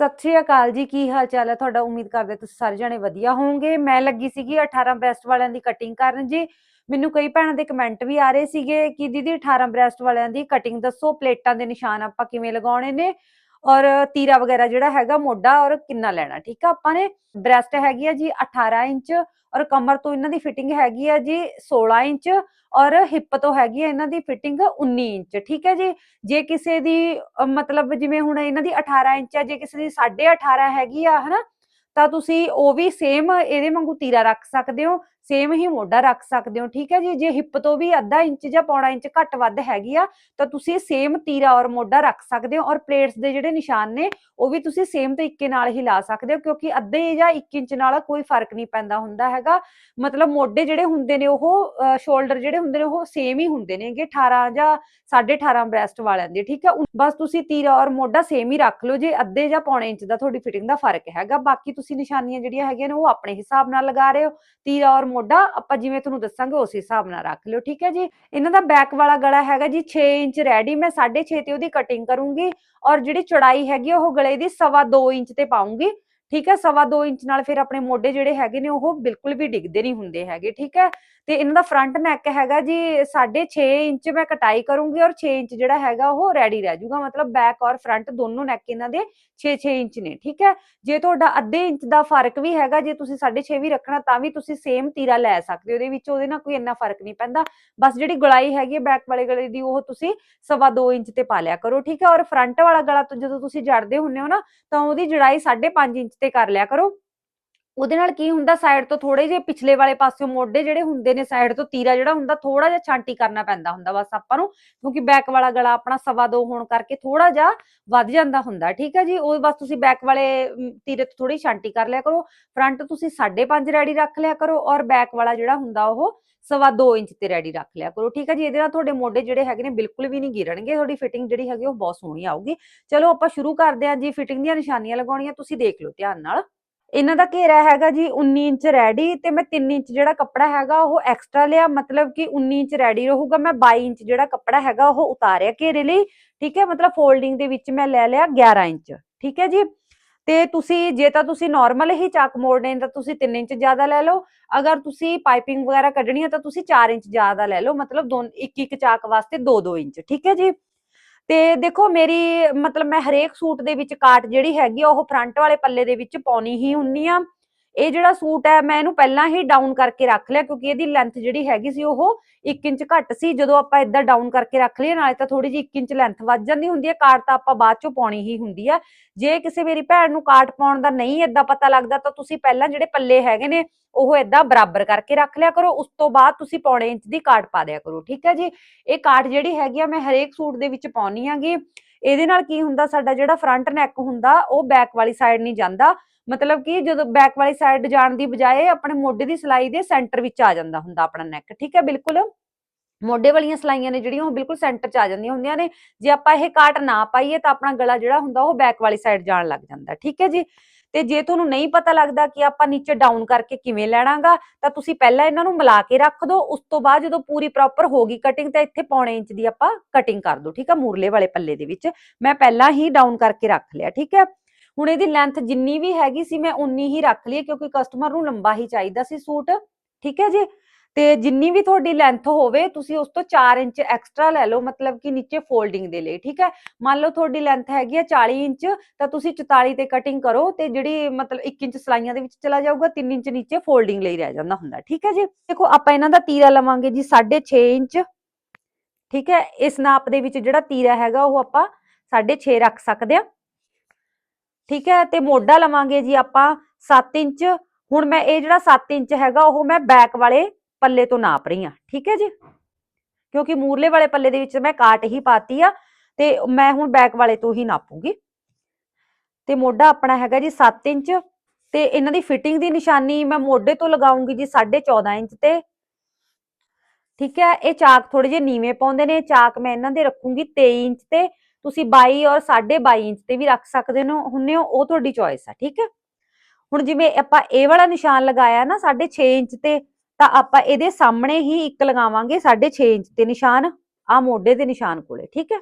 ਸਤਿ ਸ਼੍ਰੀ ਅਕਾਲ ਜੀ, ਕੀ ਹਾਲ ਚਾਲ ਹੈ ਤੁਹਾਡਾ? ਉਮੀਦ ਕਰਦੇ ਤੁਸੀਂ ਸਾਰੇ ਜਣੇ ਵਧੀਆ ਹੋਵੋਗੇ। ਮੈਂ ਲੱਗੀ ਸੀਗੀ 18 ਬ੍ਰੈਸਟ ਵਾਲਿਆਂ ਦੀ ਕਟਿੰਗ ਕਰਨ ਜੀ। ਮੈਨੂੰ ਕਈ ਭੈਣਾਂ ਦੇ ਕਮੈਂਟ ਵੀ ਆ ਰਹੇ ਸੀਗੇ ਕਿ ਦੀਦੀ 18 ਬ੍ਰੈਸਟ ਵਾਲਿਆਂ ਦੀ ਕਟਿੰਗ ਦੱਸੋ, ਪਲੇਟਾਂ ਦੇ ਨਿਸ਼ਾਨ ਆਪਾਂ ਕਿਵੇਂ ਲਗਾਉਣੇ ਨੇ? ਔਰ ਤੀਰਾ ਵਗੈਰਾ ਜਿਹੜਾ ਹੈਗਾ ਮੋਢਾ ਔਰ ਕਿੰਨਾ ਲੈਣਾ, ਠੀਕ ਆ? ਆਪਾਂ ਨੇ ਬ੍ਰੈਸਟ ਹੈਗੀ ਆ ਜੀ 18 ਇੰਚ ਔਰ ਕਮਰ ਤੋਂ ਇਹਨਾਂ ਦੀ ਫਿਟਿੰਗ ਹੈਗੀ ਆ ਜੀ 16 ਇੰਚ ਔਰ ਹਿੱਪ ਤੋਂ ਹੈਗੀ ਆ ਇਹਨਾਂ ਦੀ ਫਿਟਿੰਗ 19 ਇੰਚ, ਠੀਕ ਹੈ ਜੀ? ਜੇ ਕਿਸੇ ਦੀ ਮਤਲਬ ਜਿਵੇਂ ਹੁਣ ਇਹਨਾਂ ਦੀ 18 ਇੰਚ ਹੈ ਜੇ ਕਿਸੇ ਦੀ 18.5 ਹੈਗੀ ਆ, ਹਨਾ? ਤਾਂ ਤੁਸੀਂ ਉਹ ਵੀ ਸੇਮ ਇਹਦੇ ਵਾਂਗੂ ਤੀਰਾ ਰੱਖ ਸਕਦੇ ਹੋ ਸੇਮ ਹੀ ਮੋਢਾ ਰੱਖ ਸਕਦੇ ਹੋ, ਠੀਕ ਹੈ ਜੀ? ਜੇ ਹਿੱਪ ਤੋਂ ਵੀ ਅੱਧਾ ਇੰਚ ਜਾਂ ਪੌਣਾ ਇੰਚ ਘੱਟ ਵੱਧ ਹੈਗੀ ਆ, ਤਾਂ ਤੁਸੀਂ ਸੇਮ ਤੀਰਾ ਔਰ ਮੋਢਾ ਰੱਖ ਸਕਦੇ ਹੋ ਔਰ ਪਲੇਟਸ ਦੇ ਜਿਹੜੇ ਨਿਸ਼ਾਨ ਨੇ, ਉਹ ਵੀ ਤੁਸੀਂ ਸੇਮ ਤਰੀਕੇ ਨਾਲ ਹੀ ਲਾ ਸਕਦੇ ਹੋ, ਕਿਉਂਕਿ ਅੱਧੇ ਜਾਂ 1 ਇੰਚ ਨਾਲ ਕੋਈ ਫ਼ਰਕ ਨਹੀਂ ਪੈਂਦਾ ਹੁੰਦਾ ਹੈਗਾ। ਮਤਲਬ ਮੋਢੇ ਜਿਹੜੇ ਹੁੰਦੇ ਨੇ, ਉਹ ਸ਼ੋਲਡਰ ਜਿਹੜੇ ਹੁੰਦੇ ਨੇ, ਉਹ ਸੇਮ ਹੀ ਹੁੰਦੇ ਨੇਗੇ 18 ਜਾਂ 18.5 ਬ੍ਰੈਸਟ ਵਾਲਿਆਂ ਦੇ, ਠੀਕ ਹੈ? ਬਸ ਤੁਸੀਂ ਤੀਰਾ ਔਰ ਮੋਢਾ ਸੇਮ ਹੀ ਰੱਖ ਲਓ, ਜੇ ਅੱਧੇ ਜਾਂ ਪੌਣੇ ਇੰਚ ਦਾ ਤੁਹਾਡੀ ਫਿਟਿੰਗ ਦਾ ਫ਼ਰਕ ਹੈਗਾ। ਬਾਕੀ ਤੁਸੀਂ ਨਿਸ਼ਾਨੀਆਂ ਜਿਹੜੀਆਂ ਹੈਗੀਆਂ ਨੇ, ਉਹ ਆਪਣੇ ਹਿਸਾਬ ਨਾਲ ਲਗਾ ਰਹੇ ਹੋ। ਤੀਰਾ ਔਰ ਮੋਢਾ ਆਪਾਂ ਜਿਵੇਂ ਤੁਹਾਨੂੰ ਦੱਸਾਂਗੇ ਉਸ ਹਿਸਾਬ ਨਾਲ ਰੱਖ ਲਿਓ ਠੀਕ ਹੈ ਜੀ? ਇਹਨਾਂ ਦਾ ਬੈਕ ਵਾਲਾ ਗਲਾ ਹੈਗਾ ਜੀ 6 ਇੰਚ ਰੈਡੀ ਮੈਂ 6.5 ਤੇ ਉਹਦੀ ਕਟਿੰਗ ਕਰੂੰਗੀ ਔਰ ਜਿਹੜੀ ਚੌੜਾਈ ਹੈਗੀ ਆ, ਉਹ ਗਲੇ ਦੀ 2.5 ਇੰਚ ਤੇ ਪਾਉਂਗੀ ਠੀਕ ਹੈ? 2.5 ਇੰਚ ਨਾਲ ਫਿਰ ਆਪਣੇ ਮੋਢੇ ਜਿਹੜੇ ਹੈਗੇ ਨੇ ਉਹ ਬਿਲਕੁਲ ਵੀ ਡਿੱਗਦੇ ਨਹੀਂ ਹੁੰਦੇ ਹੈਗੇ ਠੀਕ ਹੈ? ਤੇ ਇਹਨਾਂ ਦਾ ਫਰੰਟ ਨੈਕ ਹੈਗਾ ਜੀ 6.5 ਇੰਚ ਮੈਂ ਕਟਾਈ ਕਰੂੰਗੀ ਔਰ 6 ਇੰਚ ਜਿਹੜਾ ਹੈਗਾ ਉਹ ਰੈਡੀ ਰਹਿ ਜਾਊਗਾ, ਮਤਲਬ ਬੈਕ ਔਰ ਫਰੰਟ ਦੋਨੋਂ ਨੈਕ ਇਹਨਾਂ ਦੇ 6-6 ਇੰਚ ਨੇ, ਠੀਕ ਹੈ? ਜੇ ਤੁਹਾਡਾ ਅੱਧੇ ਇੰਚ ਦਾ ਫ਼ਰਕ ਵੀ ਹੈਗਾ, ਜੇ ਤੁਸੀਂ 6.5 ਵੀ ਰੱਖਣਾ ਤਾਂ ਵੀ ਤੁਸੀਂ ਸੇਮ ਤੀਰਾ ਲੈ ਸਕਦੇ ਹੋ, ਉਹਦੇ ਵਿੱਚ ਉਹਦੇ ਨਾਲ ਕੋਈ ਇੰਨਾ ਫ਼ਰਕ ਨਹੀਂ ਪੈਂਦਾ। ਬਸ ਜਿਹੜੀ ਗਲਾਈ ਹੈਗੀ ਬੈਕ ਵਾਲੇ ਗਲੇ ਦੀ, ਉਹ ਤੁਸੀਂ ਸਵਾ 2 ਇੰਚ ਤੇ ਪਾ ਲਿਆ ਕਰੋ, ਠੀਕ ਹੈ? ਔਰ ਫਰੰਟ ਵਾਲਾ ਗਲਾ ਤੋਂ ਜਦੋਂ ਤੁਸੀਂ ਜੜਦੇ ਹੁੰਨੇ ਹੋ ਨਾ, ਤਾਂ ਉਹਦੀ ਜੜਾਈ 5.5 ਇੰਚ ਤੇ ਕਰ ਲਿਆ ਕਰੋ। ਉਹਦੇ ਨਾਲ ਕੀ ਹੁੰਦਾ ਸਾਈਡ ਤੋਂ ਥੋੜੇ ਜਿਹੇ ਪਿਛਲੇ ਵਾਲੇ ਪਾਸਿਓਂ ਮੋਢੇ ਜਿਹੜੇ ਹੁੰਦੇ ਨੇ ਸਾਈਡ ਤੋਂ ਤੀਰਾ ਜਿਹੜਾ ਹੁੰਦਾ ਥੋੜਾ ਜਿਹਾ ਛਾਂਟੀ ਕਰਨਾ ਪੈਂਦਾ ਹੁੰਦਾ ਬਸ ਆਪਾਂ ਨੂੰ, ਕਿਉਂਕਿ ਬੈਕ ਵਾਲਾ ਗਲਾ ਆਪਣਾ ਸਵਾ ਦੋ ਹੋਣ ਕਰਕੇ ਥੋੜਾ ਜਿਹਾ ਵੱਧ ਜਾਂਦਾ ਹੁੰਦਾ, ਠੀਕ ਹੈ ਜੀ? ਉਹ ਬਸ ਤੁਸੀਂ ਬੈਕ ਵਾਲੇ ਤੀਰੇ ਤੋਂ ਥੋੜੀ ਛਾਂਟੀ ਕਰ ਲਿਆ ਕਰੋ ਫਰੰਟ ਤੁਸੀਂ 5.5 ਰੈਡੀ ਰੱਖ ਲਿਆ ਕਰੋ ਔਰ ਬੈਕ ਵਾਲਾ ਜਿਹੜਾ ਹੁੰਦਾ ਉਹ ਸਵਾ 2 ਇੰਚ ਤੇ ਰੈਡੀ ਰੱਖ ਲਿਆ ਕਰੋ, ਠੀਕ ਹੈ ਜੀ? ਇਹਦੇ ਨਾਲ ਤੁਹਾਡੇ ਮੋਢੇ ਜਿਹੜੇ ਹੈਗੇ ਨੇ ਬਿਲਕੁਲ ਵੀ ਨਹੀਂ ਗਿਰਣਗੇ ਤੁਹਾਡੀ ਫਿਟਿੰਗ ਜਿਹੜੀ ਹੈਗੀ ਉਹ ਬਹੁਤ ਸੋਹਣੀ ਆਊਗੀ। ਚਲੋ ਆਪਾਂ ਸ਼ੁਰੂ ਕਰਦੇ ਹਾਂ ਜੀ ਫਿਟਿੰਗ ਦੀਆਂ ਨਿਸ਼ਾਨੀਆਂ ਲਗਾਉਣੀਆਂ, ਤੁਸੀਂ ਦੇਖ ਲਓ ਧਿਆਨ ਨਾਲ। ਇਹਨਾਂ ਦਾ ਘੇਰਾ ਹੈਗਾ ਜੀ 19 ਇੰਚ ਰੈਡੀ ਤੇ ਮੈਂ 3 ਇੰਚ ਜਿਹੜਾ ਕੱਪੜਾ ਹੈਗਾ ਉਹ ਐਕਸਟਰਾ ਲਿਆ, ਮਤਲਬ ਕਿ 19 ਇੰਚ ਰੈਡੀ ਰਹੂਗਾ, ਮੈਂ 22 ਇੰਚ ਜਿਹੜਾ ਕੱਪੜਾ ਹੈਗਾ ਉਹ ਉਤਾਰਿਆ ਘੇਰੇ ਲਈ, ਠੀਕ ਹੈ? ਮਤਲਬ ਫੋਲਡਿੰਗ ਦੇ ਵਿੱਚ ਮੈਂ ਲੈ ਲਿਆ 11 ਇੰਚ, ਠੀਕ ਹੈ ਜੀ? ਤੇ ਤੁਸੀਂ, ਜੇ ਤਾਂ ਤੁਸੀਂ ਨਾਰਮਲ ਹੀ ਚਾਕ ਮੋੜਨੇ ਤਾਂ ਤੁਸੀਂ 3 ਇੰਚ ਜ਼ਿਆਦਾ ਲੈ ਲਓ, ਅਗਰ ਤੁਸੀਂ ਪਾਈਪਿੰਗ ਵਗੈਰਾ ਕੱਢਣੀ ਹੈ ਤਾਂ ਤੁਸੀਂ 4 ਇੰਚ ਜ਼ਿਆਦਾ ਲੈ ਲਓ, ਮਤਲਬ ਦੋ, ਇੱਕ ਇੱਕ ਚਾਕ ਵਾਸਤੇ 2-2 ਇੰਚ, ਠੀਕ ਹੈ ਜੀ? ਤੇ ਦੇਖੋ ਮੇਰੀ, ਮਤਲਬ ਮੈਂ ਹਰੇਕ ਸੂਟ ਦੇ ਵਿੱਚ ਕਾਟ ਜਿਹੜੀ ਹੈਗੀ ਆ, ਉਹ ਫਰੰਟ ਵਾਲੇ ਪੱਲੇ ਦੇ ਵਿੱਚ ਪਾਉਣੀ ਹੀ ਹੁੰਨੀ ਆ। ਇਹ ਜਿਹੜਾ ਸੂਟ ਹੈ, ਮੈਂ ਇਹਨੂੰ ਪਹਿਲਾਂ ਹੀ ਡਾਊਨ ਕਰਕੇ ਰੱਖ ਲਿਆ ਕਿਉਂਕਿ ਇਹਦੀ ਲੈਂਥ ਜਿਹੜੀ ਹੈਗੀ ਸੀ ਉਹ 1 ਇੰਚ ਘੱਟ ਸੀ। ਜਦੋਂ ਆਪਾਂ ਇਦਾਂ ਡਾਊਨ ਕਰਕੇ ਰੱਖ ਲਈਏ, ਨਾਲੇ ਤਾਂ ਥੋੜੀ ਜਿਹੀ 1 ਇੰਚ ਲੈਂਥ ਵੱਧ ਜਾਂਦੀ ਹੁੰਦੀ ਹੈ। ਕਾਟ ਤਾਂ ਆਪਾਂ ਬਾਅਦ ਚੋਂ ਪਾਉਣੀ ਹੀ ਹੁੰਦੀ ਆ। ਜੇ ਕਿਸੇ ਮੇਰੀ ਭੈਣ ਨੂੰ ਕਾਟ ਪਾਉਣ ਦਾ ਨਹੀਂ ਏਦਾਂ ਪਤਾ ਲੱਗਦਾ, ਤਾਂ ਤੁਸੀਂ ਪਹਿਲਾਂ ਜਿਹੜੇ ਪੱਲੇ ਹੈਗੇ ਨੇ, ਉਹ ਏਦਾਂ ਬਰਾਬਰ ਕਰਕੇ ਰੱਖ ਲਿਆ ਕਰੋ। ਉਸ ਤੋਂ ਬਾਅਦ ਤੁਸੀਂ ਪੌਣੇ ਇੰਚ ਦੀ ਕਾਟ ਪਾ ਦਿਆ ਕਰੋ, ਠੀਕ ਹੈ ਜੀ? ਇਹ ਕਾਟ ਜਿਹੜੀ ਹੈਗੀ ਆ, ਮੈਂ ਹਰੇਕ ਸੂਟ ਦੇ ਵਿੱਚ ਪਾਉਣੀ ਆਗੀ ਇਹਦੇ ਨਾਲ ਕੀ ਹੁੰਦਾ, ਸਾਡਾ ਜਿਹੜਾ ਫਰੰਟ ਨੈਕ ਹੁੰਦਾ, ਉਹ ਬੈਕ ਵਾਲੀ ਸਾਈਡ ਨਹੀਂ ਜਾਂਦਾ। ਮਤਲਬ ਕਿ ਜਦੋਂ ਬੈਕ ਵਾਲੀ ਸਾਈਡ ਜਾਣ ਦੀ ਬਜਾਏ ਆਪਣੇ ਮੋਢੇ ਦੀ ਸਲਾਈ ਦੇ ਸੈਂਟਰ ਵਿੱਚ ਆ ਜਾਂਦਾ ਹੁੰਦਾ ਆਪਣਾ ਨੈਕ ਠੀਕ ਹੈ? ਬਿਲਕੁਲ। ਮੋਢੇ ਵਾਲੀਆਂ ਸਲਾਈਆਂ ਨੇ ਜਿਹੜੀਆਂ, ਉਹ ਬਿਲਕੁਲ ਸੈਂਟਰ 'ਚ ਆ ਜਾਂਦੀਆਂ ਹੁੰਦੀਆਂ ਨੇ। ਜੇ ਆਪਾਂ ਇਹ ਕਾਟ ਨਾ ਪਾਈਏ ਤਾਂ ਆਪਣਾ ਗਲਾ ਜਿਹੜਾ ਹੁੰਦਾ, ਉਹ ਬੈਕ ਵਾਲੀ ਸਾਈਡ ਜਾਣ ਲੱਗ ਜਾਂਦਾ, ਠੀਕ ਹੈ ਜੀ? ਤੇ ਜੇ ਤੁਹਾਨੂੰ ਨਹੀਂ ਪਤਾ ਲੱਗਦਾ ਕਿ ਆਪਾਂ ਨੀਚੇ ਡਾਊਨ ਕਰਕੇ ਕਿਵੇਂ ਲੈਣਾਗਾ, ਤਾਂ ਤੁਸੀਂ ਪਹਿਲਾਂ ਇਹਨਾਂ ਨੂੰ ਮਿਲਾ ਕੇ ਰੱਖ ਦਿਓ ਉਸ ਤੋਂ ਬਾਅਦ ਜਦੋਂ ਪੂਰੀ ਪ੍ਰੋਪਰ ਹੋ ਗਈ ਕਟਿੰਗ ਤਾਂ ਇੱਥੇ ਪੌਣੇ ਇੰਚ ਦੀ ਆਪਾਂ ਕਟਿੰਗ ਕਰ ਦਿਓ ਠੀਕ ਹੈ ਮੂਰਲੇ ਵਾਲੇ ਪੱਲੇ ਦੇ ਵਿੱਚ। ਮੈਂ ਪਹਿਲਾਂ ਹੀ ਡਾਊਨ ਕਰਕੇ ਰੱਖ ਲਿਆ, ਠੀਕ ਹੈ ਹੁਣ ਇਹਦੀ ਲੈਂਥ ਜਿੰਨੀ ਵੀ ਹੈਗੀ ਸੀ ਮੈਂ ਉਨੀ ਹੀ ਰੱਖ ਲਈ ਕਿਉਂਕਿ ਕਸਟਮਰ ਨੂੰ ਲੰਬਾ ਹੀ ਚਾਹੀਦਾ ਸੀ ਸੂਟ, ਠੀਕ ਹੈ ਜੀ। ਤੇ ਜਿੰਨੀ ਵੀ ਤੁਹਾਡੀ ਲੈਂਥ ਹੋਵੇ, ਤੁਸੀਂ ਉਸ ਤੋਂ 4 ਇੰਚ ਐਕਸਟਰਾ ਲੈ ਲਓ, ਮਤਲਬ ਕਿ ਨੀਚੇ ਫੋਲਡਿੰਗ ਦੇ ਲਈ, ਠੀਕ ਹੈ? ਮੰਨ ਲਓ ਤੁਹਾਡੀ ਲੈਂਥ ਹੈਗੀ ਆ 40 ਇੰਚ, ਤਾਂ ਤੁਸੀਂ 44 ਤੇ ਕਟਿੰਗ ਕਰੋ ਤੇ ਜਿਹੜੀ ਮਤਲਬ 1 ਇੰਚ ਸਲਾਈਆਂ ਦੇ ਵਿੱਚ ਚਲਾ ਜਾਊਗਾ 3 ਇੰਚ ਨੀਚੇ ਫੋਲਡਿੰਗ ਲਈ ਰਹਿ ਜਾਂਦਾ ਹੁੰਦਾ, ਠੀਕ ਹੈ ਜੀ? ਦੇਖੋ, ਆਪਾਂ ਇਹਨਾਂ ਦਾ ਤੀਰਾ ਲਵਾਂਗੇ ਜੀ 6.5 ਇੰਚ, ਠੀਕ ਹੈ? ਇਸ ਨਾਪ ਦੇ ਵਿੱਚ ਜਿਹੜਾ ਤੀਰਾ ਹੈਗਾ, ਉਹ ਆਪਾਂ 6.5 ਰੱਖ ਸਕਦੇ ਆ ਠੀਕ ਹੈ? ਤੇ ਮੋਢਾ ਲਵਾਂਗੇ ਜੀ ਆਪਾਂ 7 ਇੰਚ, ਹੁਣ ਮੈਂ ਇਹ ਜਿਹੜਾ 7 ਇੰਚ ਹੈਗਾ, ਉਹ ਮੈਂ ਬੈਕ ਵਾਲੇ ਪੱਲੇ ਤੋਂ ਨਾਪ ਰਹੀ ਆ ਠੀਕ ਹੈ ਜੀ? ਕਿਉਂਕਿ ਮੂਰਲੇ ਵਾਲੇ ਪੱਲੇ ਦੇ ਵਿੱਚ ਮੈਂ ਕਾਟ ਹੀ ਪਾਤੀ ਆ ਤੇ ਮੈਂ ਹੁਣ ਬੈਕ ਵਾਲੇ ਤੋਂ ਹੀ ਨਾਪੂਗੀ। ਤੇ ਮੋਢਾ ਆਪਣਾ ਹੈਗਾ ਜੀ 7 ਇੰਚ ਤੇ ਇਹਨਾਂ ਦੀ ਫਿਟਿੰਗ ਦੀ ਨਿਸ਼ਾਨੀ ਮੈਂ ਮੋਢੇ ਤੋਂ ਲਗਾਉਂਗੀ ਜੀ 14.5 ਇੰਚ ਤੇ। ਠੀਕ ਹੈ, ਇਹ ਚਾਕ ਥੋੜੇ ਜਿਹੇ ਨੀਵੇਂ ਪਾਉਂਦੇ ਨੇ, ਚਾਕ ਮੈਂ ਇਹਨਾਂ ਦੇ ਰੱਖੂੰਗੀ 23 ਇੰਚ ਤੇ। ਤੁਸੀਂ 22 ਔਰ 22.5 ਇੰਚ ਤੇ ਵੀ ਰੱਖ ਸਕਦੇ ਹੋ ਹੁੰਨੇ ਹੋ, ਉਹ ਤੁਹਾਡੀ ਚੋਇਸ ਆ ਠੀਕ ਹੈ? ਹੁਣ ਜਿਵੇਂ ਆਪਾਂ ਇਹ ਵਾਲਾ ਨਿਸ਼ਾਨ ਲਗਾਇਆ ਨਾ 6.5 ਇੰਚ ਤੇ ਤਾਂ ਆਪਾਂ ਇਹਦੇ ਸਾਹਮਣੇ ਹੀ ਇੱਕ ਲਗਾਵਾਂਗੇ 6.5 ਇੰਚ ਤੇ ਨਿਸ਼ਾਨ ਆ ਮੋਢੇ ਦੇ ਨਿਸ਼ਾਨ ਕੋਲੇ, ਠੀਕ ਹੈ?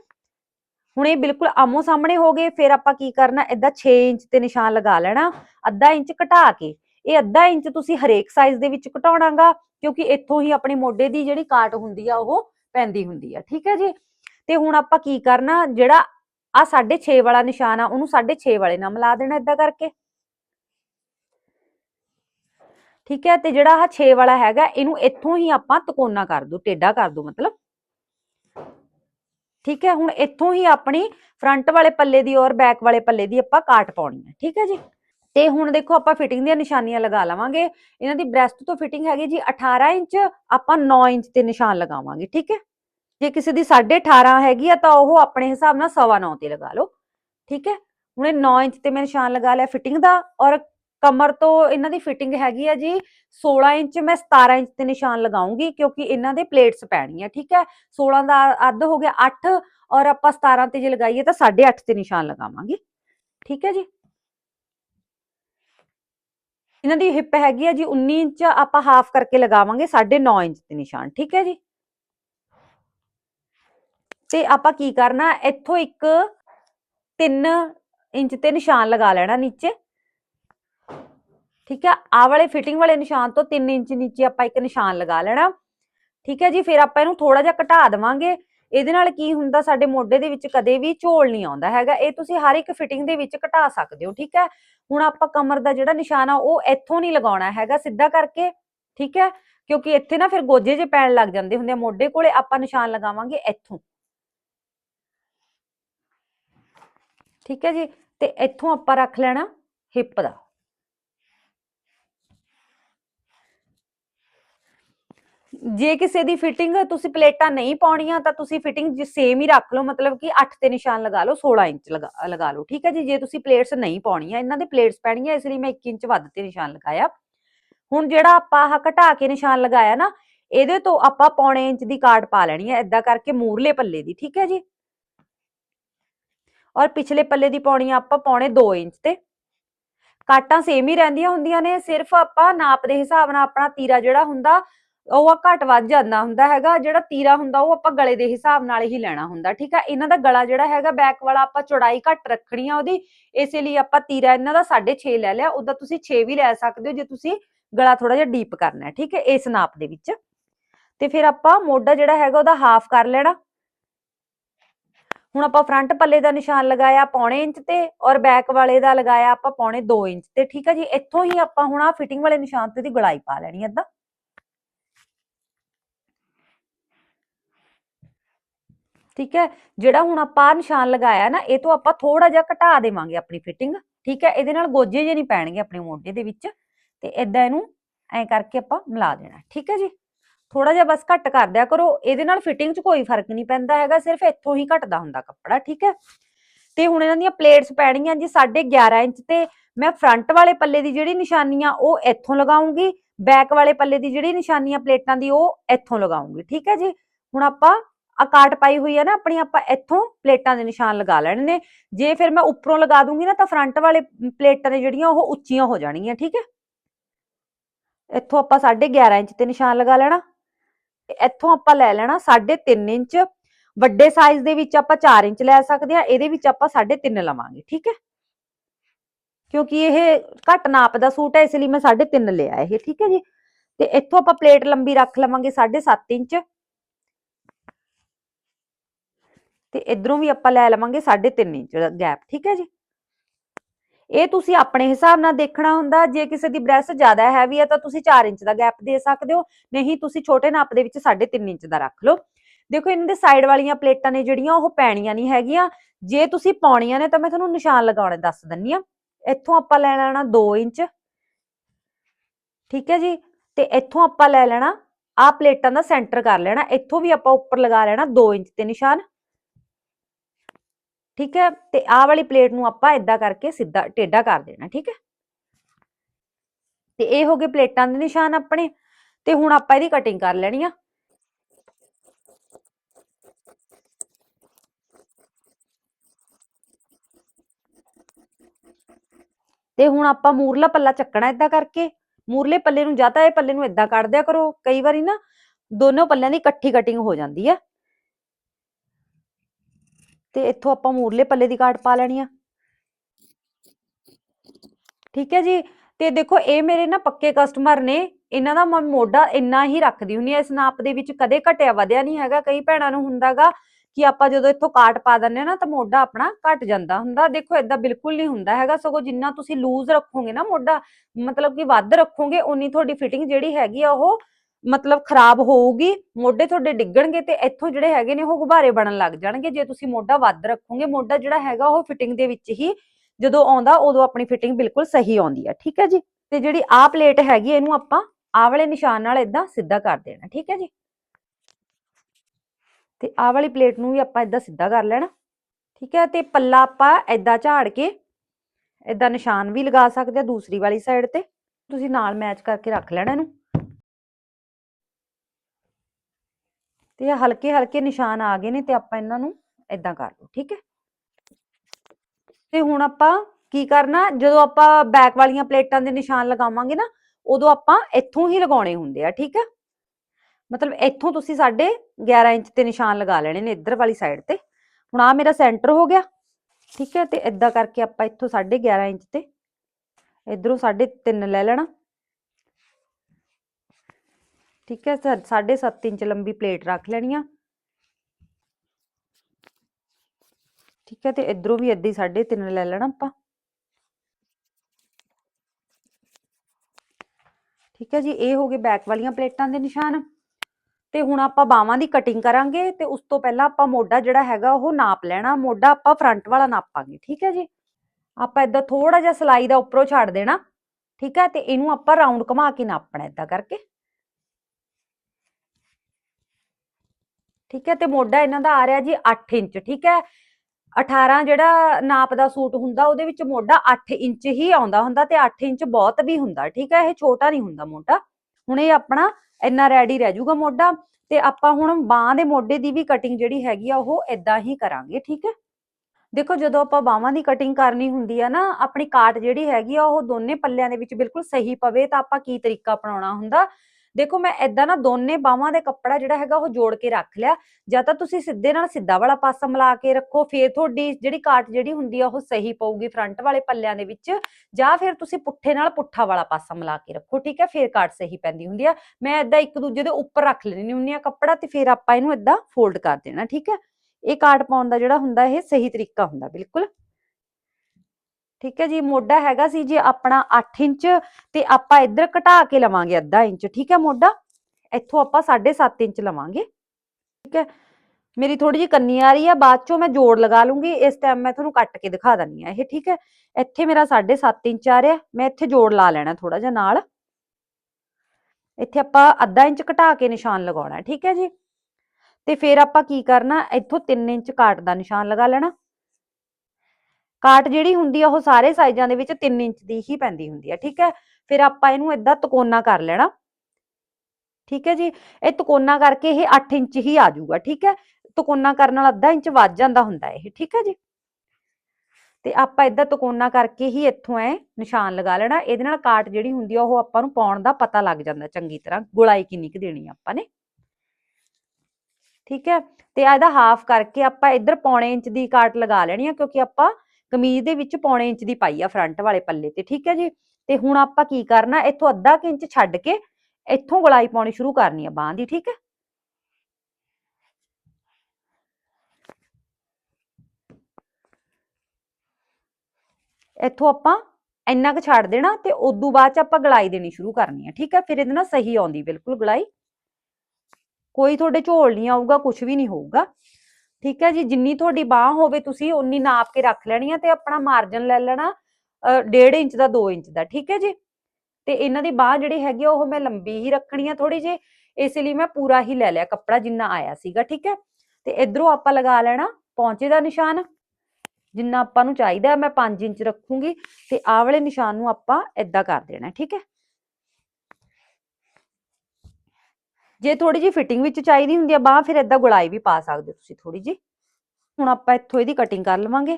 ਹੁਣ ਇਹ ਬਿਲਕੁਲ ਆਮੋ ਸਾਹਮਣੇ ਹੋ ਗਏ, ਫਿਰ ਆਪਾਂ ਕੀ ਕਰਨਾ, ਏਦਾਂ 6 ਇੰਚ ਤੇ ਨਿਸ਼ਾਨ ਲਗਾ ਲੈਣਾ, ਅੱਧਾ ਇੰਚ ਘਟਾ ਕੇ, ਇਹ ਅੱਧਾ ਇੰਚ ਤੁਸੀਂ ਹਰੇਕ ਸਾਈਜ਼ ਦੇ ਵਿੱਚ ਘਟਾਉਣਾਗਾ, ਕਿਉਂਕਿ ਇੱਥੋਂ ਹੀ ਆਪਣੇ ਮੋਢੇ ਦੀ ਜਿਹੜੀ ਕਾਟ ਹੁੰਦੀ ਆ, ਉਹ ਪੈਂਦੀ ਹੁੰਦੀ ਆ, ਠੀਕ ਹੈ ਜੀ? ਤੇ ਹੁਣ ਆਪਾਂ ਕੀ ਕਰਨਾ, ਜਿਹੜਾ ਆ 6.5 ਵਾਲਾ ਨਿਸ਼ਾਨ ਆ, ਉਹਨੂੰ 6.5 ਵਾਲੇ ਨਾਲ ਮਿਲਾ ਦੇਣਾ ਏਦਾਂ ਕਰਕੇ। ਠੀਕ ਹੈ? ਤੇ ਜਿਹੜਾ ਆ 6 ਵਾਲਾ ਹੈਗਾ, ਇਹਨੂੰ ਇੱਥੋਂ ਹੀ ਆਪਾਂ ਤਕੋਨਾ ਕਰ ਦੋ ਟੇਡਾ ਕਰ ਦੋ ਮਤਲਬ। ਠੀਕ ਹੈ? ਹੁਣ ਇੱਥੋਂ ਹੀ ਆਪਣੀ ਫਰੰਟ ਵਾਲੇ ਪੱਲੇ ਦੀ ਔਰ ਬੈਕ ਵਾਲੇ ਪੱਲੇ ਦੀ ਆਪਾਂ ਕਾਟ ਪਾਉਣੀ ਹੈ, ਠੀਕ ਹੈ ਜੀ? ਤੇ ਹੁਣ ਦੇਖੋ, ਆਪਾਂ ਫਿਟਿੰਗ ਦੀਆਂ ਨਿਸ਼ਾਨੀਆਂ ਲਗਾ ਲਵਾਂਗੇ। ਇਹਨਾਂ ਦੀ ਬ੍ਰੈਸਟ ਤੋਂ ਫਿਟਿੰਗ ਹੈਗੀ ਜੀ 18 ਇੰਚ, ਆਪਾਂ 9 ਇੰਚ ਤੇ ਨਿਸ਼ਾਨ ਲਗਾਵਾਂਗੇ, ਠੀਕ ਹੈ? ਜੇ ਕਿਸੇ ਦੀ 18.5 ਹੈਗੀ ਆ, ਤਾਂ ਉਹ ਆਪਣੇ ਹਿਸਾਬ ਨਾਲ 9.5 ਤੇ ਲਗਾ ਲਓ, ਠੀਕ ਹੈ? ਹੁਣ ਇਹ 9 ਇੰਚ ਤੇ ਮੈਂ ਨਿਸ਼ਾਨ ਲਗਾ ਲਿਆ ਫਿਟਿੰਗ ਦਾ ਔਰ ਕਮਰ ਤੋਂ ਇਹਨਾਂ ਦੀ ਫਿਟਿੰਗ ਹੈਗੀ ਆ ਜੀ 16 ਇੰਚ ਮੈਂ 17 ਇੰਚ ਤੇ ਨਿਸ਼ਾਨ ਲਗਾਉਂਗੀ ਕਿਉਂਕਿ ਇਹਨਾਂ ਦੇ ਪਲੇਟਸ ਪੈਣੀਆਂ, ਠੀਕ ਹੈ? 16 ਦਾ ਅੱਧ ਹੋ ਗਿਆ 8 ਔਰ ਆਪਾਂ 17 ਤੇ ਜੇ ਲਗਾਈਏ ਤਾਂ 8.5 ਤੇ ਨਿਸ਼ਾਨ ਲਗਾਵਾਂਗੇ, ਠੀਕ ਹੈ ਜੀ? ਇਹਨਾਂ ਦੀ ਹਿੱਪ ਹੈਗੀ ਆ ਜੀ 19 ਇੰਚ ਆਪਾਂ ਹਾਫ ਕਰਕੇ ਲਗਾਵਾਂਗੇ 9.5 ਇੰਚ ਤੇ ਨਿਸ਼ਾਨ, ਠੀਕ ਹੈ ਜੀ? ਤੇ ਆਪਾਂ ਕੀ ਕਰਨਾ, ਇੱਥੋਂ ਇੱਕ 3 ਇੰਚ ਤੇ ਨਿਸ਼ਾਨ ਲਗਾ ਲੈਣਾ ਨੀਚੇ ਠੀਕ ਹੈ? ਆ ਵਾਲੇ ਫਿਟਿੰਗ ਵਾਲੇ ਨਿਸ਼ਾਨ ਤੋਂ 3 ਇੰਚ ਨੀਚੇ ਆਪਾਂ ਇੱਕ ਨਿਸ਼ਾਨ ਲਗਾ ਲੈਣਾ। ਠੀਕ ਹੈ ਜੀ? ਫਿਰ ਆਪਾਂ ਇਹਨੂੰ ਥੋੜਾ ਜਿਹਾ ਘਟਾ ਦੇਵਾਂਗੇ। ਇਹਦੇ ਨਾਲ ਕੀ ਹੁੰਦਾ? ਸਾਡੇ ਮੋਢੇ ਦੇ ਵਿੱਚ ਕਦੇ ਵੀ ਝੋਲ ਨਹੀਂ ਆਉਂਦਾ ਹੈਗਾ। ਇਹ ਤੁਸੀਂ ਹਰ ਇੱਕ ਫਿਟਿੰਗ ਦੇ ਵਿੱਚ ਘਟਾ ਸਕਦੇ ਹੋ, ਠੀਕ ਹੈ? ਹੁਣ ਆਪਾਂ ਕਮਰ ਦਾ ਜਿਹੜਾ ਨਿਸ਼ਾਨ ਆ, ਉਹ ਇੱਥੋਂ ਨਹੀਂ ਲਗਾਉਣਾ ਹੈਗਾ, ਸਿੱਧਾ ਕਰਕੇ, ਠੀਕ ਹੈ? ਕਿਉਂਕਿ ਇੱਥੇ ਨਾ ਫਿਰ ਗੋਜੇ ਜੇ ਪੈਣ ਲੱਗ ਜਾਂਦੇ ਹੁੰਦੇ ਆ। ਮੋਢੇ ਕੋਲੇ ਆਪਾਂ ਨਿਸ਼ਾਨ ਲਗਾਵਾਂਗੇ ਇੱਥੋਂ। ਠੀਕ ਹੈ ਜੀ? ਤੇ ਇੱਥੋਂ ਆਪਾਂ ਰੱਖ ਲੈਣਾ ਹਿੱਪ ਦਾ। ਜੇ ਕਿਸੇ ਦੀ ਫਿਟਿੰਗ ਤੁਸੀਂ ਪਲੇਟਾਂ ਨਹੀਂ ਪਾਉਣੀਆਂ, ਤਾਂ ਤੁਸੀਂ ਫਿਟਿੰਗ ਸੇਮ ਹੀ ਰੱਖ ਲਓ, ਮਤਲਬ ਕਿ 8 ਤੇ ਨਿਸ਼ਾਨ ਲਗਾ ਲਓ 16 ਇੰਚ ਲਗਾ ਲਓ, ਠੀਕ ਹੈ ਜੀ? ਜੇ ਤੁਸੀਂ ਪਲੇਟਸ ਨਹੀਂ ਪਾਉਣੀਆਂ, ਇਹਨਾਂ ਦੇ ਪਲੇਟਸ ਪੈਣੀਆਂ, ਇਸ ਲਈ ਮੈਂ 1 ਇੰਚ ਵੱਧ ਤੇ ਨਿਸ਼ਾਨ ਲਗਾਇਆ। ਹੁਣ ਜਿਹੜਾ ਆਪਾਂ ਆਹ ਘਟਾ ਕੇ ਨਿਸ਼ਾਨ ਲਗਾਇਆ ਨਾ, ਇਹਦੇ ਤੋਂ ਆਪਾਂ ਪੌਣੇ ਇੰਚ ਦੀ ਕਾਟ ਪਾ ਲੈਣੀ ਹੈ, ਏਦਾਂ ਕਰਕੇ ਮੂਰਲੇ ਪੱਲੇ ਦੀ, ਠੀਕ ਹੈ ਜੀ? ਔਰ ਪਿਛਲੇ ਪੱਲੇ ਦੀ ਪਾਉਣੀ ਆਪਾਂ ਪੌਣੇ 2 ਇੰਚ ਤੇ। ਕਾਟਾਂ ਸੇਮ ਹੀ ਰਹਿੰਦੀਆਂ ਹੁੰਦੀਆਂ ਨੇ, ਸਿਰਫ ਆਪਾਂ ਨਾਪ ਦੇ ਹਿਸਾਬ ਨਾਲ ਆਪਣਾ ਤੀਰਾ ਜਿਹੜਾ ਹੁੰਦਾ ਉਹ ਆ ਘਟ ਵੱਧ ਜਾਂਦਾ ਹੁੰਦਾ ਹੈਗਾ, ਜਿਹੜਾ ਤੀਰਾ ਹੁੰਦਾ ਉਹ ਆਪਾਂ ਗਲੇ ਦੇ ਹਿਸਾਬ ਨਾਲ ਹੀ ਲੈਣਾ ਹੁੰਦਾ, ਠੀਕ ਆ? ਇਹਨਾਂ ਦਾ ਗਲਾ ਜਿਹੜਾ ਹੈਗਾ ਬੈਕ ਵਾਲਾ ਆਪਾਂ ਚੌੜਾਈ ਘੱਟ ਰੱਖਣੀ ਆ ਉਹਦੀ, ਇਸੇ ਲਈ ਆਪਾਂ ਤੀਰਾ ਇਹਨਾਂ ਦਾ 6.5 ਲੈ ਲਿਆ ਉਹਦਾ ਤੁਸੀਂ 6 ਵੀ ਲੈ ਸਕਦੇ ਹੋ ਜੇ ਤੁਸੀਂ ਗਲਾ ਥੋੜਾ ਜਿਹਾ ਡੀਪ ਕਰਨਾ ਹੈ, ਠੀਕ ਹੈ? ਇਸ ਨਾਪ ਦੇ ਵਿੱਚ। ਤੇ ਫਿਰ ਆਪਾਂ ਮੋਢਾ ਜਿਹੜਾ ਹੈਗਾ ਉਹਦਾ ਹਾਫ ਕਰ ਲੈਣਾ। ਹੁਣ ਆਪਾਂ ਫਰੰਟ ਪੱਲੇ ਦਾ ਨਿਸ਼ਾਨ ਲਗਾਇਆ ਪੌਣੇ ਇੰਚ ਤੇ ਔਰ ਬੈਕ ਵਾਲੇ ਦਾ ਲਗਾਇਆ ਆਪਾਂ ਪੌਣੇ 2 ਇੰਚ ਤੇ, ਠੀਕ ਹੈ ਜੀ? ਇੱਥੋਂ ਹੀ ਆਪਾਂ ਹੁਣ ਆ ਫਿਟਿੰਗ ਵਾਲੇ ਨਿਸ਼ਾਨ ਤੇ ਦੀ ਗਲਾਈ ਪਾ ਲੈਣੀ ਏਦਾਂ। ਠੀਕ ਹੈ? ਜਿਹੜਾ ਹੁਣ ਆਪਾਂ ਨਿਸ਼ਾਨ ਲਗਾਇਆ ਨਾ, ਇਹ ਤੋਂ ਆਪਾਂ ਥੋੜਾ ਜਿਹਾ ਘਟਾ ਦੇਵਾਂਗੇ ਆਪਣੀ ਫਿਟਿੰਗ ਠੀਕ ਹੈ? ਇਹਦੇ ਨਾਲ ਗੋਜੇ ਜੇ ਨਹੀਂ ਪੈਣਗੇ ਆਪਣੇ ਮੋਢੇ ਦੇ ਵਿੱਚ ਤੇ ਇਦਾਂ ਇਹਨੂੰ ਐਂ ਕਰਕੇ ਆਪਾਂ ਮਿਲਾ ਦੇਣਾ, ਠੀਕ ਹੈ ਜੀ? ਥੋੜਾ ਜਿਹਾ ਬਸ ਘੱਟ ਕਰ ਦਿਆ ਕਰੋ, ਇਹਦੇ ਨਾਲ ਫਿਟਿੰਗ 'ਚ ਕੋਈ ਫ਼ਰਕ ਨਹੀਂ ਪੈਂਦਾ ਹੈਗਾ, ਸਿਰਫ ਇੱਥੋਂ ਹੀ ਘਟਦਾ ਹੁੰਦਾ ਕੱਪੜਾ, ਠੀਕ ਹੈ? ਤੇ ਹੁਣ ਇਹਨਾਂ ਦੀਆਂ ਪਲੇਟਸ ਪੈਣੀਆਂ ਜੀ 11.5 ਇੰਚ ਤੇ, ਮੈਂ ਫਰੰਟ ਵਾਲੇ ਪੱਲੇ ਦੀ ਜਿਹੜੀ ਨਿਸ਼ਾਨੀ ਆ, ਉਹ ਇੱਥੋਂ ਲਗਾਉਂਗੀ ਬੈਕ ਵਾਲੇ ਪੱਲੇ ਦੀ ਜਿਹੜੀ ਨਿਸ਼ਾਨੀ ਆ ਪਲੇਟਾਂ ਦੀ, ਉਹ ਇੱਥੋਂ ਲਗਾਉਂਗੀ, ਠੀਕ ਹੈ ਜੀ? ਹੁਣ ਆਪਾਂ ਆ ਕਾਟ ਪਾਈ ਹੋਈ ਆ ਨਾ, ਆਪਣੀ ਆਪਾਂ ਇੱਥੋਂ ਪਲੇਟਾਂ ਦੇ ਨਿਸ਼ਾਨ ਲਗਾ ਲੈਣੇ ਨੇ। ਜੇ ਫਿਰ ਮੈਂ ਉੱਪਰੋਂ ਲਗਾ ਦੂੰਗੀ ਨਾ ਤਾਂ ਫਰੰਟ ਵਾਲੇ ਪਲੇਟਾਂ ਨੇ ਜਿਹੜੀਆਂ ਉਹ ਉੱਚੀਆਂ ਹੋ ਜਾਣਗੀਆਂ, ਠੀਕ ਹੈ? ਇੱਥੋਂ ਆਪਾਂ 11.5 ਇੰਚ ਤੇ ਨਿਸ਼ਾਨ ਲਗਾ ਲੈਣਾ। ਇੱਥੋਂ ਆਪਾਂ ਲੈ ਲੈਣਾ 3.5 ਇੰਚ। ਵੱਡੇ ਸਾਈਜ਼ ਦੇ ਵਿੱਚ ਆਪਾਂ 4 ਇੰਚ ਲੈ ਸਕਦੇ ਆ ਇਹਦੇ ਵਿੱਚ ਆਪਾਂ 3.5 ਲਵਾਂਗੇ, ਠੀਕ ਹੈ? ਕਿਉਂਕਿ ਇਹ ਘੱਟ ਨਾਪ ਦਾ ਸੂਟ ਹੈ, ਇਸ ਲਈ ਮੈਂ 3.5 ਲਿਆ ਇਹ, ਠੀਕ ਹੈ ਜੀ? ਤੇ ਇੱਥੋਂ ਆਪਾਂ ਪਲੇਟ ਲੰਬੀ ਰੱਖ ਲਵਾਂਗੇ 7.5 ਇੰਚ। ਤੇ ਇਧਰੋਂ ਵੀ ਆਪਾਂ ਲੈ ਲਵਾਂਗੇ 3.5 ਇੰਚ ਦਾ ਗੈਪ ਠੀਕ ਹੈ ਜੀ? ਇਹ ਤੁਸੀਂ ਆਪਣੇ ਹਿਸਾਬ ਨਾਲ ਦੇਖਣਾ ਹੁੰਦਾ, ਜੇ ਕਿਸੇ ਦੀ ਬ੍ਰੈਸ ਜ਼ਿਆਦਾ ਹੈਵੀ ਹੈ ਤਾਂ ਤੁਸੀਂ 4 ਇੰਚ ਦਾ ਗੈਪ ਦੇ ਸਕਦੇ ਹੋ, ਨਹੀਂ ਤੁਸੀਂ ਛੋਟੇ ਨਾਪ ਦੇ ਵਿੱਚ 3.5 ਇੰਚ ਦਾ ਰੱਖ ਲਓ। ਦੇਖੋ ਇਹਨਾਂ ਦੇ ਸਾਈਡ ਵਾਲੀਆਂ ਪਲੇਟਾਂ ਨੇ ਜਿਹੜੀਆਂ ਉਹ ਪੈਣੀਆਂ ਨਹੀਂ ਹੈਗੀਆਂ, ਜੇ ਤੁਸੀਂ ਪਾਉਣੀਆਂ ਨੇ ਤਾਂ ਮੈਂ ਤੁਹਾਨੂੰ ਨਿਸ਼ਾਨ ਲਗਾਉਣੇ ਦੱਸ ਦਿੰਨੀ ਆ ਇੱਥੋਂ ਆਪਾਂ ਲੈ ਲੈਣਾ 2 ਇੰਚ, ਠੀਕ ਹੈ ਜੀ? ਤੇ ਇੱਥੋਂ ਆਪਾਂ ਲੈ ਲੈਣਾ ਆ ਪਲੇਟਾਂ ਦਾ ਸੈਂਟਰ ਕਰ ਲੈਣਾ, ਇੱਥੋਂ ਵੀ ਆਪਾਂ ਉੱਪਰ ਲਗਾ ਲੈਣਾ 2 ਇੰਚ ਤੇ ਨਿਸ਼ਾਨ। ਠੀਕ ਹੈ? ਤੇ ਆਹ ਵਾਲੀ ਪਲੇਟ ਨੂੰ ਆਪਾਂ ਇਦਾਂ ਕਰਕੇ ਸਿੱਧਾ ਟੇਢਾ ਕਰ ਦੇਣਾ, ਠੀਕ ਹੈ? ਤੇ ਇਹ ਹੋ ਗਏ ਪਲੇਟਾਂ ਦੇ ਨਿਸ਼ਾਨ ਆਪਣੇ, ਤੇ ਹੁਣ ਆਪਾਂ ਇਹਦੀ ਕਟਿੰਗ ਕਰ ਲੈਣੀ ਆ। ਤੇ ਹੁਣ ਆਪਾਂ ਮੂਰਲਾ ਪੱਲਾ ਚੱਕਣਾ ਇਦਾਂ ਕਰਕੇ, ਮੂਰਲੇ ਪੱਲੇ ਨੂੰ ਜਾਂ ਤਾਂ ਇਹ ਪੱਲੇ ਨੂੰ ਇਦਾਂ ਕੱਢ ਦਿਆ ਕਰੋ, ਕਈ ਵਾਰੀ ਨਾ ਦੋਨੋਂ ਪੱਲਿਆਂ ਦੀ ਇਕੱਠੀ ਕਟਿੰਗ ਹੋ ਜਾਂਦੀ ਹੈ ਤੇ ਇੱਥੋਂ ਆਪਾਂ ਮੂਰਲੇ ਪੱਲੇ ਦੀ ਕਾਟ ਪਾ ਲੈਣੀ ਆ। ਠੀਕ ਹੈ ਜੀ? ਤੇ ਦੇਖੋ, ਇਹ ਮੇਰੇ ਨਾ ਪੱਕੇ ਕਸਟਮਰ ਨੇ, ਇਹਨਾਂ ਦਾ ਮੈਂ ਮੋਢਾ ਇੰਨਾ ਹੀ ਰੱਖਦੀ ਹੁੰਨੀ ਆ, ਇਸ ਨਾਪ ਦੇ ਵਿੱਚ ਕਦੇ ਘਟਿਆ ਵਧਿਆ ਨਹੀਂ ਹੈਗਾ, ਕਈ ਭੈਣਾਂ ਨੂੰ ਹੁੰਦਾਗਾ ਕਿ ਆਪਾਂ ਜਦੋਂ ਇੱਥੋਂ ਕਾਟ ਪਾ ਦਿੰਦੇ ਆ ਨਾ, ਤਾਂ ਮੋਢਾ ਆਪਣਾ ਘਟ ਜਾਂਦਾ ਹੁੰਦਾ। ਦੇਖੋ, ਏਦਾਂ ਬਿਲਕੁਲ ਨਹੀਂ ਹੁੰਦਾ ਹੈਗਾ, ਸਗੋਂ ਜਿੰਨਾ ਤੁਸੀਂ ਲੂਜ਼ ਰੱਖੋਗੇ ਨਾ ਮੋਢਾ, ਮਤਲਬ ਕਿ ਵੱਧ ਰੱਖੋਗੇ ਉਨੀ ਤੁਹਾਡੀ ਫਿਟਿੰਗ ਜਿਹੜੀ ਹੈਗੀ ਆ ਉਹ ਮਤਲਬ ਖਰਾਬ ਹੋਊਗੀ, ਮੋਢੇ ਤੁਹਾਡੇ ਡਿੱਗਣਗੇ ਤੇ ਇੱਥੋਂ ਜਿਹੜੇ ਹੈਗੇ ਨੇ ਉਹ ਗੁਬਾਰੇ ਬਣਨ ਲੱਗ ਜਾਣਗੇ। ਜੇ ਤੁਸੀਂ ਮੋਢਾ ਵੱਧ ਰੱਖੋਗੇ, ਮੋਢਾ ਜਿਹੜਾ ਹੈਗਾ ਉਹ ਫਿਟਿੰਗ ਦੇ ਵਿੱਚ ਹੀ ਜਦੋਂ ਆਉਂਦਾ, ਉਦੋਂ ਆਪਣੀ ਫਿਟਿੰਗ ਬਿਲਕੁਲ ਸਹੀ ਆਉਂਦੀ ਹੈ, ਠੀਕ ਹੈ ਜੀ? ਤੇ ਜਿਹੜੀ ਆਹ ਪਲੇਟ ਹੈਗੀ, ਇਹਨੂੰ ਆਪਾਂ ਆਹ ਵਾਲੇ ਨਿਸ਼ਾਨ ਨਾਲ ਇਦਾਂ ਸਿੱਧਾ ਕਰ ਦੇਣਾ, ਠੀਕ ਹੈ ਜੀ? ਤੇ ਆਹ ਵਾਲੀ ਪਲੇਟ ਨੂੰ ਵੀ ਆਪਾਂ ਇਦਾਂ ਸਿੱਧਾ ਕਰ ਲੈਣਾ, ਠੀਕ ਹੈ? ਤੇ ਪੱਲਾ ਆਪਾਂ ਇਦਾਂ ਝਾੜ ਕੇ ਇਦਾਂ ਨਿਸ਼ਾਨ ਵੀ ਲਗਾ ਸਕਦੇ ਆ ਦੂਸਰੀ ਵਾਲੀ ਸਾਈਡ ਤੇ। ਤੁਸੀਂ ਨਾਲ ਮੈਚ ਕਰਕੇ ਰੱਖ ਲੈਣਾ ਇਹਨੂੰ। ਤੇ ਇਹ ਹਲਕੇ ਹਲਕੇ ਨਿਸ਼ਾਨ ਆ ਗਏ ਨੇ ਤੇ ਆਪਾਂ ਇਹਨਾਂ ਨੂੰ ਇਦਾਂ ਕਰ ਲਓ, ਠੀਕ ਹੈ? ਤੇ ਹੁਣ ਆਪਾਂ ਕੀ ਕਰਨਾ, ਜਦੋਂ ਆਪਾਂ ਬੈਕ ਵਾਲੀਆਂ ਪਲੇਟਾਂ ਦੇ ਨਿਸ਼ਾਨ ਲਗਾਵਾਂਗੇ ਨਾ, ਉਦੋਂ ਆਪਾਂ ਇੱਥੋਂ ਹੀ ਲਗਾਉਣੇ ਹੁੰਦੇ ਆ, ਠੀਕ ਹੈ? ਮਤਲਬ ਇੱਥੋਂ ਤੁਸੀਂ ਸਾਡੇ 11 ਇੰਚ ਤੇ ਨਿਸ਼ਾਨ ਲਗਾ ਲੈਣੇ ਨੇ ਇੱਧਰ ਵਾਲੀ ਸਾਈਡ ਤੇ। ਹੁਣ ਆ ਮੇਰਾ ਸੈਂਟਰ ਹੋ ਗਿਆ, ਠੀਕ ਹੈ? ਤੇ ਇਦਾਂ ਕਰਕੇ ਆਪਾਂ ਇੱਥੋਂ 11.5 ਇੰਚ ਤੇ, ਇਧਰੋਂ 3.5 ਲੈ ਲੈਣਾ। ਠੀਕ ਹੈ 7.5 ਇੰਚ ਲੰਬੀ ਪਲੇਟ ਰੱਖ ਲੈਣੀ ਆ। ਠੀਕ ਹੈ, ਤੇ ਇਧਰੋਂ ਵੀ ਅੱਧੀ ਹੀ 3.5 ਲੈ ਲੈਣਾ ਆਪਾਂ। ਠੀਕ ਹੈ ਜੀ, ਇਹ ਹੋ ਗਏ ਬੈਕ ਵਾਲੀਆਂ ਪਲੇਟਾਂ ਦੇ ਨਿਸ਼ਾਨ। ਤੇ ਹੁਣ ਆਪਾਂ ਬਾਹਾਂ ਦੀ ਕਟਿੰਗ ਕਰਾਂਗੇ ਤੇ ਉਸ ਤੋਂ ਪਹਿਲਾਂ ਆਪਾਂ ਮੋਢਾ ਜਿਹੜਾ ਹੈਗਾ ਉਹ ਨਾਪ ਲੈਣਾ। ਮੋਢਾ ਆਪਾਂ ਫਰੰਟ ਵਾਲਾ ਨਾਪਾਂਗੇ, ਠੀਕ ਹੈ ਜੀ? ਆਪਾਂ ਇਦਾਂ ਥੋੜਾ ਜਿਹਾ ਸਲਾਈ ਦਾ ਉੱਪਰੋਂ ਛੱਡ ਦੇਣਾ। ਠੀਕ ਹੈ, ਤੇ ਇਹਨੂੰ ਆਪਾਂ ਰਾਉਂਡ ਘੁਮਾ ਕੇ ਨਾਪਣਾ ਇਦਾਂ ਕਰਕੇ। ਠੀਕ ਹੈ, ਤੇ ਮੋਢਾ ਇਹਨਾਂ ਦਾ ਆ ਰਿਹਾ ਜੀ 8 ਇੰਚ, ਠੀਕ ਹੈ। 18 ਜਿਹੜਾ ਨਾਪ ਦਾ ਸੂਟ ਹੁੰਦਾ, ਉਹਦੇ ਵਿੱਚ ਮੋਢਾ 8 ਇੰਚ ਹੀ ਆਉਂਦਾ ਹੁੰਦਾ ਤੇ 8 ਇੰਚ ਬਹੁਤ ਵੀ ਹੁੰਦਾ, ਠੀਕ ਹੈ, ਇਹ ਛੋਟਾ ਨਹੀਂ ਹੁੰਦਾ ਮੋਢਾ। ਹੁਣ ਇਹ ਆਪਣਾ ਇੰਨਾ ਰੈਡੀ ਰਹਿ ਜਾਊਗਾ ਮੋਢਾ ਤੇ ਆਪਾਂ ਹੁਣ ਬਾਹਾਂ ਦੇ ਮੋਢੇ ਦੀ ਵੀ ਕਟਿੰਗ ਜਿਹੜੀ ਹੈਗੀ ਆ, ਉਹ ਇਦਾਂ ਹੀ ਕਰਾਂਗੇ, ਠੀਕ ਹੈ। ਦੇਖੋ, ਜਦੋਂ ਆਪਾਂ ਬਾਹਾਂ ਦੀ ਕਟਿੰਗ ਕਰਨੀ ਹੁੰਦੀ ਆ ਨਾ, ਆਪਣੀ ਕਾਟ ਜਿਹੜੀ ਹੈਗੀ ਆ, ਉਹ ਦੋਨੇ ਪੱਲਿਆਂ ਦੇ ਵਿੱਚ ਬਿਲਕੁਲ ਸਹੀ ਪਵੇ ਤਾਂ ਆਪਾਂ ਕੀ ਤਰੀਕਾ ਅਪਣਾਉਣਾ ਹੁੰਦਾ? ਦੇਖੋ ਮੈਂ ਇਦਾਂ ਨਾ ਦੋਨੇ ਬਾਹਾਂ ਦੇ ਕੱਪੜਾ ਜਿਹੜਾ ਹੈਗਾ ਉਹ ਜੋੜ ਕੇ ਰੱਖ ਲਿਆ, ਜਾਂ ਤਾਂ ਤੁਸੀਂ ਸਿੱਧੇ ਨਾਲ ਸਿੱਧਾ ਵਾਲਾ ਪਾਸਾ ਮਿਲਾ ਕੇ ਰੱਖੋ, ਫੇਰ ਤੁਹਾਡੀ ਜਿਹੜੀ ਕਾਟ ਜਿਹੜੀ ਹੁੰਦੀ ਆ ਉਹ ਸਹੀ ਪਊਗੀ ਫਰੰਟ ਵਾਲੇ ਪੱਲਿਆਂ ਦੇ ਵਿੱਚ, ਜਾਂ ਫਿਰ ਤੁਸੀਂ ਪੁੱਠੇ ਨਾਲ ਪੁੱਠਾ ਵਾਲਾ ਪਾਸਾ ਮਿਲਾ ਕੇ ਰੱਖੋ, ਠੀਕ ਹੈ? ਫੇਰ ਕਾਟ ਸਹੀ ਪੈਂਦੀ ਹੁੰਦੀ ਆ। ਮੈਂ ਇਦਾਂ ਇੱਕ ਦੂਜੇ ਦੇ ਉੱਪਰ ਰੱਖ ਲੈਣੀ ਹੁੰਦੀ ਆ ਕੱਪੜਾ ਤੇ ਫੇਰ ਆਪਾਂ ਇਹਨੂੰ ਇਦਾਂ ਫੋਲਡ ਕਰ ਦੇਣਾ, ਠੀਕ ਹੈ? ਇਹ ਕਾਟ ਪਾਉਣ ਦਾ ਜਿਹੜਾ ਹੁੰਦਾ, ਇਹ ਸਹੀ ਤਰੀਕਾ ਹੁੰਦਾ, ਬਿਲਕੁਲ। ਠੀਕ ਹੈ ਜੀ, ਮੋਢਾ ਹੈਗਾ ਸੀ ਜੇ ਆਪਣਾ 8 ਇੰਚ ਤੇ ਆਪਾਂ ਇੱਧਰ ਘਟਾ ਕੇ ਲਵਾਂਗੇ ਅੱਧਾ ਇੰਚ, ਠੀਕ ਹੈ ਮੋਢਾ? ਇੱਥੋਂ ਆਪਾਂ 7.5 ਇੰਚ ਲਵਾਂਗੇ। ਠੀਕ ਹੈ, ਮੇਰੀ ਥੋੜੀ ਜਿਹੀ ਕੰਨੀ ਆ ਰਹੀ ਆ, ਬਾਅਦ ਚੋਂ ਮੈਂ ਜੋੜ ਲਗਾ ਲੂੰਗੀ, ਇਸ ਟਾਈਮ ਮੈਂ ਤੁਹਾਨੂੰ ਕੱਟ ਕੇ ਦਿਖਾ ਦਿੰਨੀ ਆ ਇਹ, ਠੀਕ ਹੈ। ਇੱਥੇ ਮੇਰਾ 7.5 ਇੰਚ ਆ ਰਿਹਾ, ਮੈਂ ਇੱਥੇ ਜੋੜ ਲਾ ਲੈਣਾ ਥੋੜਾ ਜਿਹਾ ਨਾਲ। ਇੱਥੇ ਆਪਾਂ ਅੱਧਾ ਇੰਚ ਘਟਾ ਕੇ ਨਿਸ਼ਾਨ ਲਗਾਉਣਾ, ਠੀਕ ਹੈ ਜੀ। ਤੇ ਫਿਰ ਆਪਾਂ ਕੀ ਕਰਨਾ, ਇੱਥੋਂ 3 ਇੰਚ ਕਾਟ ਦਾ ਨਿਸ਼ਾਨ ਲਗਾ ਲੈਣਾ। ਕਾਟ ਜਿਹੜੀ ਹੁੰਦੀ ਆ, ਉਹ ਸਾਰੇ ਸਾਈਜ਼ਾਂ ਦੇ ਵਿੱਚ 3 ਇੰਚ ਦੀ ਹੀ ਪੈਂਦੀ ਹੁੰਦੀ ਆ, ਠੀਕ ਹੈ? ਫਿਰ ਆਪਾਂ ਇਹਨੂੰ ਇਦਾਂ ਤਕੋਨਾ ਕਰ ਲੈਣਾ। ਠੀਕ ਹੈ ਜੀ? ਇਹ ਤਕੋਨਾ ਕਰਕੇ ਇਹ 8 ਇੰਚ ਹੀ ਆ ਜਾਊਗਾ, ਠੀਕ ਹੈ? ਤਕੋਨਾ ਕਰਨ ਨਾਲ ਅੱਧਾ ਇੰਚ ਵੱਧ ਜਾਂਦਾ ਹੁੰਦਾ ਇਹ, ਠੀਕ ਹੈ ਜੀ? ਤੇ ਆਪਾਂ ਇਦਾਂ ਤਕੋਨਾ ਕਰਕੇ ਹੀ ਇੱਥੋਂ ਐ ਨਿਸ਼ਾਨ ਲਗਾ ਲੈਣਾ। ਇਹਦੇ ਨਾਲ ਕਾਟ ਜਿਹੜੀ ਹੁੰਦੀ ਆ, ਉਹ ਆਪਾਂ ਨੂੰ ਪਾਉਣ ਦਾ ਪਤਾ ਲੱਗ ਜਾਂਦਾ ਚੰਗੀ ਤਰ੍ਹਾਂ, ਗੁਲਾਈ ਕਿੰਨੀ ਕੁ ਦੇਣੀ ਆਪਾਂ ਨੇ। ਠੀਕ ਹੈ? ਤੇ ਇਹਦਾ ਹਾਫ ਕਰਕੇ ਆਪਾਂ ਇੱਧਰ ਪੌਣੇ ਇੰਚ ਦੀ ਕਾਟ ਲਗਾ ਲੈਣੀ ਆ, ਕਿਉਂਕਿ ਆਪਾਂ ਕਮੀਜ਼ ਦੇ ਵਿੱਚ ਪੌਣੇ ਇੰਚ ਦੀ ਪਾਈ ਆ ਫਰੰਟ ਵਾਲੇ ਪੱਲੇ ਤੇ, ਠੀਕ ਹੈ ਜੀ? ਤੇ ਹੁਣ ਆਪਾਂ ਕੀ ਕਰਨਾ, ਇੱਥੋਂ ਅੱਧਾ ਕੁ ਇੰਚ ਛੱਡ ਕੇ ਇੱਥੋਂ ਗਲਾਈ ਪਾਉਣੀ ਸ਼ੁਰੂ ਕਰਨੀ ਆ ਬਾਹਾਂ ਦੀ, ਠੀਕ ਹੈ? ਇੱਥੋਂ ਆਪਾਂ ਇੰਨਾ ਕੁ ਛੱਡ ਦੇਣਾ ਤੇ ਉਦੋਂ ਬਾਅਦ ਚ ਆਪਾਂ ਗਲਾਈ ਦੇਣੀ ਸ਼ੁਰੂ ਕਰਨੀ ਆ, ਠੀਕ ਹੈ? ਫਿਰ ਇਹਦੇ ਨਾਲ ਸਹੀ ਆਉਂਦੀ, ਬਿਲਕੁਲ ਗਲਾਈ। ਕੋਈ ਤੁਹਾਡੇ ਝੋਲ ਨਹੀਂ ਆਊਗਾ ਕੁਝ ਵੀ ਨਹੀਂ ਹੋਊਗਾ। ਠੀਕ ਹੈ ਜੀ, ਜਿੰਨੀ ਤੁਹਾਡੀ ਬਾਹ ਹੋਵੇ ਤੁਸੀਂ ਉਨੀ ਨਾਪ ਕੇ ਰੱਖ ਲੈਣੀ ਆ ਤੇ ਆਪਣਾ ਮਾਰਜਨ ਲੈ ਲੈਣਾ 1.5 ਇੰਚ ਦਾ 2 ਇੰਚ ਦਾ, ਠੀਕ ਹੈ ਜੀ? ਤੇ ਇਹਨਾਂ ਦੀ ਬਾਹ ਜਿਹੜੀ ਹੈਗੀ ਉਹ ਮੈਂ ਲੰਬੀ ਹੀ ਰੱਖਣੀ ਆ ਥੋੜੀ ਜਿਹੀ, ਇਸ ਲਈ ਮੈਂ ਪੂਰਾ ਹੀ ਲੈ ਲਿਆ ਕੱਪੜਾ ਜਿੰਨਾ ਆਇਆ ਸੀਗਾ, ਠੀਕ ਹੈ? ਤੇ ਇਧਰੋਂ ਆਪਾਂ ਲਗਾ ਲੈਣਾ ਪੌਂਚੇ ਦਾ ਨਿਸ਼ਾਨ, ਜਿੰਨਾ ਆਪਾਂ ਨੂੰ ਚਾਹੀਦਾ ਮੈਂ 5 ਇੰਚ ਰੱਖੂੰਗੀ ਤੇ ਆਹ ਵਾਲੇ ਨਿਸ਼ਾਨ ਨੂੰ ਆਪਾਂ ਇਦਾਂ ਕਰ ਦੇਣਾ, ਠੀਕ ਹੈ? ਜੇ ਥੋੜੀ ਜਿਹੀ ਫਿਟਿੰਗ ਵਿੱਚ ਚਾਹੀਦੀ ਹੁੰਦੀ ਆ ਬਾਹ, ਫਿਰ ਇਦਾਂ ਗੁਲਾਈ ਵੀ ਪਾ ਸਕਦੇ ਹੋ ਤੁਸੀਂ ਥੋੜੀ ਜਿਹੀ। ਹੁਣ ਆਪਾਂ ਇੱਥੋਂ ਇਹਦੀ ਕਟਿੰਗ ਕਰ ਲਵਾਂਗੇ।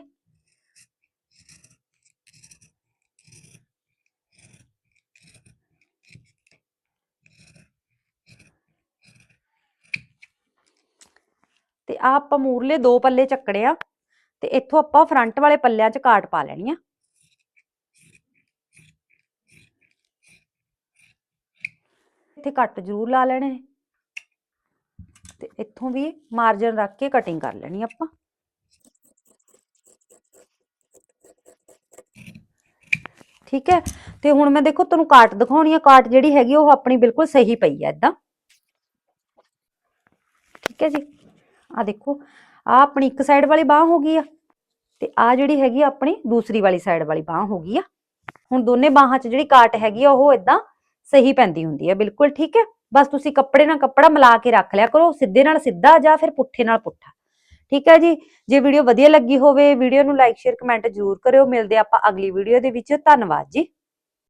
ਤੇ ਆ ਆਪਾਂ ਮੂਰਲੇ ਦੋ ਪੱਲੇ ਚੱਕੜੇ ਆ, ਤੇ ਇੱਥੋਂ ਆਪਾਂ ਫਰੰਟ ਵਾਲੇ ਪੱਲਿਆਂ 'ਚ ਕਾਟ ਪਾ ਲੈਣੀ ਆ। ਇੱਥੇ ਕੱਟ ਜ਼ਰੂਰ ਲਾ ਲੈਣੇ ਇੱਥੋਂ ਵੀ ਮਾਰਜਨ ਰੱਖ ਕੇ ਕਟਿੰਗ ਕਰ ਲੈਣੀ ਆਪਾਂ। ਠੀਕ ਹੈ? ਤੇ ਹੁਣ ਮੈਂ ਦੇਖੋ ਤੁਹਾਨੂੰ ਕਾਟ ਦਿਖਾਉਣੀ ਆ। ਕਾਟ ਜਿਹੜੀ ਹੈਗੀ ਉਹ ਆਪਣੀ ਬਿਲਕੁਲ ਸਹੀ ਪਈ ਹੈ ਇਦਾਂ। ਠੀਕ ਹੈ ਜੀ? ਆ ਦੇਖੋ ਆ ਆਪਣੀ ਇੱਕ ਸਾਈਡ ਵਾਲੀ ਬਾਹ ਹੋ ਗਈ ਆ ਤੇ ਆ ਜਿਹੜੀ ਹੈਗੀ ਆ ਆਪਣੀ ਦੂਸਰੀ ਵਾਲੀ ਸਾਈਡ ਵਾਲੀ ਬਾਹ ਹੋ ਗਈ ਆ। ਹੁਣ ਦੋਨੇ ਬਾਹਾਂ 'ਚ ਜਿਹੜੀ ਕਾਟ ਹੈਗੀ ਆ, ਉਹ ਇਦਾਂ ਸਹੀ ਪੈਂਦੀ ਹੁੰਦੀ ਹੈ ਬਿਲਕੁਲ ਠੀਕ ਹੈ? ਬਸ ਤੁਸੀਂ ਕੱਪੜੇ ਨਾਲ ਕੱਪੜਾ ਮਿਲਾ ਕੇ ਰੱਖ ਲਿਆ ਕਰੋ, ਸਿੱਧੇ ਨਾਲ ਸਿੱਧਾ ਜਾਂ ਫਿਰ ਪੁੱਠੇ ਨਾਲ ਪੁੱਠਾ। ਠੀਕ ਹੈ ਜੀ? ਜੇ ਵੀਡੀਓ ਵਧੀਆ ਲੱਗੀ ਹੋਵੇ, ਵੀਡੀਓ ਨੂੰ ਲਾਈਕ ਸ਼ੇਅਰ ਕਮੈਂਟ ਜ਼ਰੂਰ ਕਰਿਓ। ਮਿਲਦੇ ਆਪਾਂ ਅਗਲੀ ਵੀਡੀਓ ਦੇ ਵਿੱਚ। ਧੰਨਵਾਦ ਜੀ।